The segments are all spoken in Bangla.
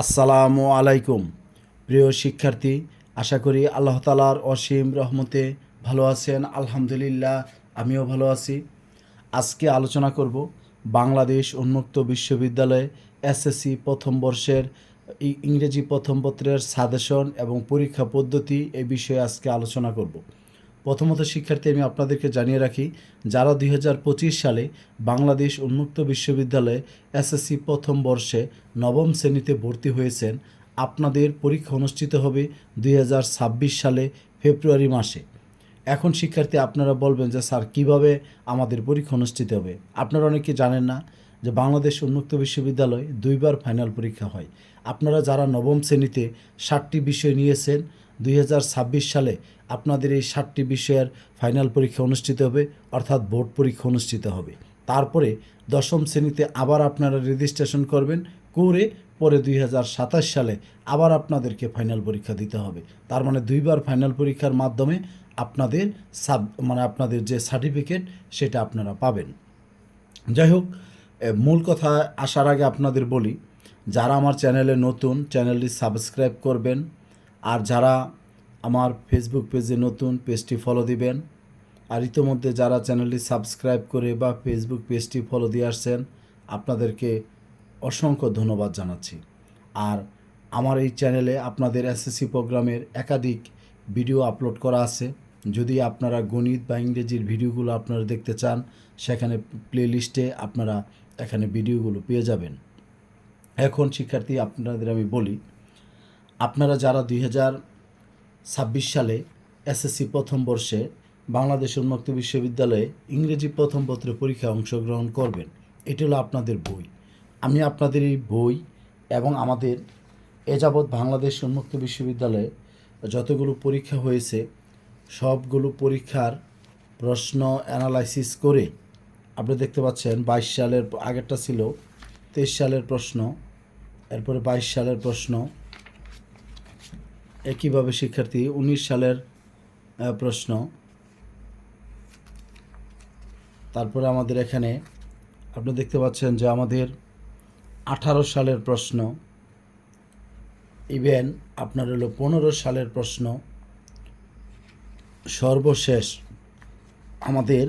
আসসালামু আলাইকুম। প্রিয় শিক্ষার্থী, আশা করি আল্লাহ তালার অসীম রহমতে ভালো আছেন। আলহামদুলিল্লাহ, আমিও ভালো আছি। আজকে আলোচনা করব বাংলাদেশ উন্মুক্ত বিশ্ববিদ্যালয়ে এসএসসি প্রথম বর্ষের ইংরেজি প্রথম পত্রের সাজেশন এবং পরীক্ষা পদ্ধতি এই বিষয়ে আজকে আলোচনা করব। প্রথমত শিক্ষার্থী আমি আপনাদেরকে জানিয়ে রাখি, যারা দুই হাজার পঁচিশ সালে বাংলাদেশ উন্মুক্ত বিশ্ববিদ্যালয়ে এসএসসি প্রথম বর্ষে নবম শ্রেণীতে ভর্তি হয়েছেন, আপনাদের পরীক্ষা অনুষ্ঠিত হবে দুই হাজার ছাব্বিশ সালে ফেব্রুয়ারি মাসে। এখন শিক্ষার্থী, আপনারা বলবেন যে, স্যার, কীভাবে আমাদের পরীক্ষা অনুষ্ঠিত হবে? আপনারা অনেকে জানেন না যে, বাংলাদেশ উন্মুক্ত বিশ্ববিদ্যালয় দুইবার ফাইনাল পরীক্ষা হয়। আপনারা যারা নবম শ্রেণীতে ষাটটি বিষয় নিয়েছেন দুই হাজার ছাব্বিশ সালে আপনাদের এই ষাটটি বিষয়ের ফাইনাল পরীক্ষা অনুষ্ঠিত হবে, অর্থাৎ বোর্ড পরীক্ষা অনুষ্ঠিত হবে। তারপরে দশম শ্রেণীতে আবার আপনারা রেজিস্ট্রেশন করবেন, করে পরে দুই হাজার সাতাশ সালে আবার আপনাদেরকে ফাইনাল পরীক্ষা দিতে হবে। তার মানে দুইবার ফাইনাল পরীক্ষার মাধ্যমে আপনাদের সাব মানে আপনাদের যে সার্টিফিকেট সেটা আপনারা পাবেন। যাই হোক মূল কথা আসার আগে আপনাদের বলি, যারা আমার চ্যানেলে নতুন চ্যানেলটি সাবস্ক্রাইব করবেন আর যারা আমার ফেসবুক পেজে নতুন পেজটি ফলো দিবেন। আর ইতোমধ্যে যারা চ্যানেলটি সাবস্ক্রাইব করে বা ফেসবুক পেজটি ফলো দিয়ে আসছেন, আপনাদেরকে অসংখ্য ধন্যবাদ জানাচ্ছি। আর আমার এই চ্যানেলে আপনাদের এসএসসি প্রোগ্রামের একাধিক ভিডিও আপলোড করা আছে। যদি আপনারা গণিত বা ইংরেজির ভিডিওগুলো আপনারা দেখতে চান, সেখানে প্লে লিস্টে আপনারা এখানে ভিডিওগুলো পেয়ে যাবেন। এখন শিক্ষার্থী, আপনাদের আমি বলি আপনারা যারা দুই হাজার ছাব্বিশ সালে এসএসসি প্রথম বর্ষে বাংলাদেশ উন্মুক্ত বিশ্ববিদ্যালয়ে ইংরেজি প্রথম পত্রে পরীক্ষায় অংশগ্রহণ করবেন, এটি হলো আপনাদের বই। আমি আপনাদের এই বই এবং আমাদের এ যাবৎ বাংলাদেশ উন্মুক্ত বিশ্ববিদ্যালয়ে যতগুলো পরীক্ষা হয়েছে, সবগুলো পরীক্ষার প্রশ্ন অ্যানালাইসিস করে আপনি দেখতে পাচ্ছেন বাইশ সালের আগেরটা ছিল, তেইশ সালের প্রশ্ন, এরপরে বাইশ সালের প্রশ্ন একইভাবে শিক্ষার্থী উনিশ সালের আহ, প্রশ্ন। তারপরে আমাদের এখানে আপনি দেখতে পাচ্ছেন যে আমাদের আঠারো সালের প্রশ্ন। ইভেন আপনার হলো পনেরো সালের প্রশ্ন। সর্বশেষ আমাদের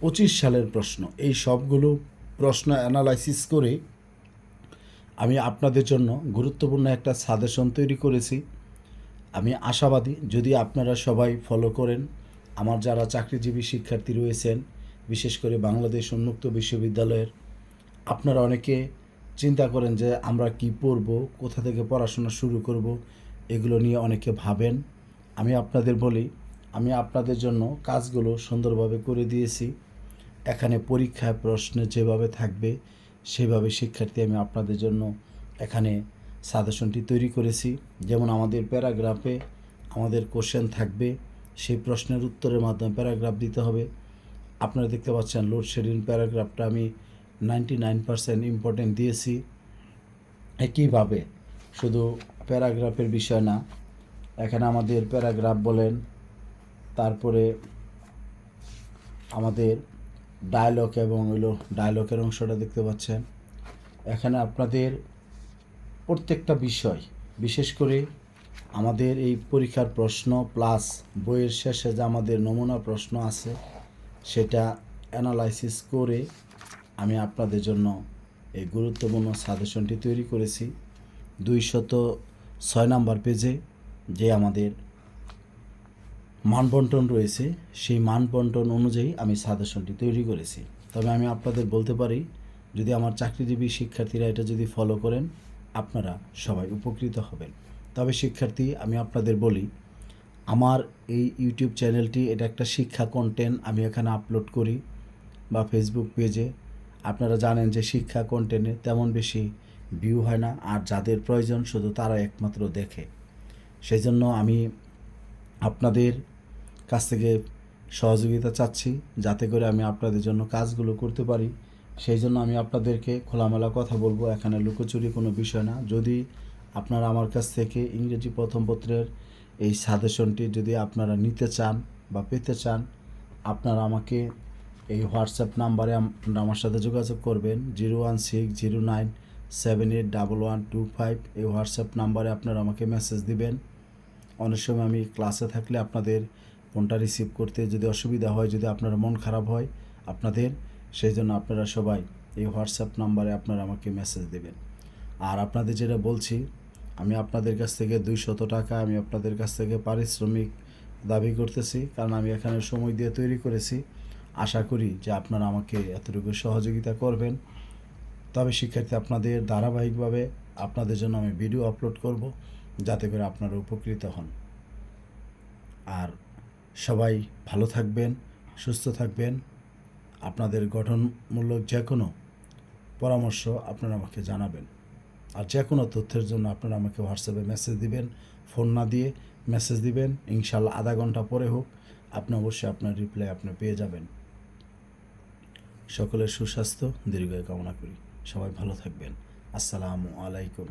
পঁচিশ সালের প্রশ্ন। এই সবগুলো প্রশ্ন অ্যানালাইসিস করে আমি আপনাদের জন্য গুরুত্বপূর্ণ একটা সাজেশন তৈরি করেছি। আমি আশাবাদী, যদি আপনারা সবাই ফলো করেন, আমার যারা চাকরিজীবী শিক্ষার্থী রয়েছেন, বিশেষ করে বাংলাদেশ উন্মুক্ত বিশ্ববিদ্যালয়ের, আপনারা অনেকে চিন্তা করেন যে আমরা কি পড়ব, কোথা থেকে পড়াশোনা শুরু করব, এগুলো নিয়ে অনেকে ভাবেন। আমি আপনাদের বলি, আমি আপনাদের জন্য কাজগুলো সুন্দরভাবে করে দিয়েছি। এখানে পরীক্ষায় প্রশ্ন যেভাবে থাকবে সেভাবে শিক্ষার্থী আমি আপনাদের জন্য এখানে সাজেশনটি তৈরি করেছি। যেমন আমাদের প্যারাগ্রাফে আমাদের কোশ্চেন থাকবে, সেই প্রশ্নের উত্তরের মাধ্যমে প্যারাগ্রাফ দিতে হবে। আপনারা দেখতে পাচ্ছেন লোডশেডিং প্যারাগ্রাফটা আমি নাইনটি নাইন পার্সেন্ট ইম্পর্টেন্ট দিয়েছি। একইভাবে শুধু প্যারাগ্রাফের বিষয় না, এখানে আমাদের প্যারাগ্রাফ বলেন, তারপরে আমাদের ডায়লগ এবং হইল ডায়লগের অংশটা দেখতে পাচ্ছেন। এখানে আপনাদের প্রত্যেকটা বিষয়, বিশেষ করে আমাদের এই পরীক্ষার প্রশ্ন প্লাস বইয়ের শেষে যে আমাদের নমুনা প্রশ্ন আছে, সেটা অ্যানালাইসিস করে আমি আপনাদের জন্য এই গুরুত্বপূর্ণ সাজেশনটি তৈরি করেছি। দুইশত ছয় নাম্বার পেজে যে আমাদের মানবন্টন রয়েছে, সেই মানবন্টন অনুযায়ী আমি সাজেশনটি তৈরি করেছি। তবে আমি আপনাদের বলতে পারি, যদি আমার চাকরিজীবী শিক্ষার্থীরা এটা যদি ফলো করেন, আপনারা সবাই উপকৃত হবেন। তবে শিক্ষার্থী, আমি আপনাদের বলি, আমার এই ইউটিউব চ্যানেলটি এটা একটা শিক্ষা কন্টেন্ট আমি এখানে আপলোড করি, বা ফেসবুক পেজে আপনারা জানেন যে শিক্ষা কন্টেন্টে তেমন বেশি ভিউ হয় না, আর যাদের প্রয়োজন শুধু তারা একমাত্র দেখে। সেই জন্য আমি আপনাদের কাছ থেকে সহযোগিতা চাচ্ছি যাতে করে আমি আপনাদের জন্য কাজগুলো করতে পারি। সেই জন্য আমি আপনাদেরকে খোলামেলা কথা বলব, এখানে লুকোচুরি কোনো বিষয় না। যদি আপনারা আমার কাছ থেকে ইংরেজি প্রথম পত্রের এই সাজেশনটি যদি আপনারা নিতে চান বা পেতে চান, আপনারা আমাকে এই হোয়াটসঅ্যাপ নাম্বারে আপনারা আমার সাথে যোগাযোগ করবেন, zero one six zero nine seven eight double one two five. এই হোয়াটসঅ্যাপ নাম্বারে আপনারা আমাকে মেসেজ দিবেন। অনেক সময় আমি ক্লাসে থাকলে আপনাদের ফোনটা রিসিভ করতে যদি অসুবিধা হয়, যদি আপনার মন খারাপ হয়, আপনাদের সেই জন্য আপনারা সবাই এই হোয়াটসঅ্যাপ নাম্বারে আপনারা আমাকে মেসেজ দেবেন। আর আপনাদের যেটা বলছি, আমি আপনাদের কাছ থেকে দুইশত টাকা, আমি আপনাদের কাছ থেকে পারিশ্রমিক দাবি করতেছি, কারণ আমি এখানে সময় দিয়ে তৈরি করেছি। আশা করি যে আপনারা আমাকে এতটুকু সহযোগিতা করবেন। তবে শিক্ষার্থী, আপনাদের ধারাবাহিকভাবে আপনাদের জন্য আমি ভিডিও আপলোড করব, যাতে করে আপনারা উপকৃত হন। আর সবাই ভালো থাকবেন, সুস্থ থাকবেন। আপনাদের গঠনমূলক যে কোনো পরামর্শ আপনারা আমাকে জানাবেন। আর যে কোনো তথ্যের জন্য আপনারা আমাকে হোয়াটসঅ্যাপে মেসেজ দিবেন ফোন না দিয়ে মেসেজ দিবেন। ইনশাল্লাহ আধা ঘণ্টা পরে হোক, আপনি অবশ্যই আপনার রিপ্লাই আপনি পেয়ে যাবেন। সকলের সুস্বাস্থ্য, দীর্ঘায়ু কামনা করি। সবাই ভালো থাকবেন। আসসালামু আলাইকুম।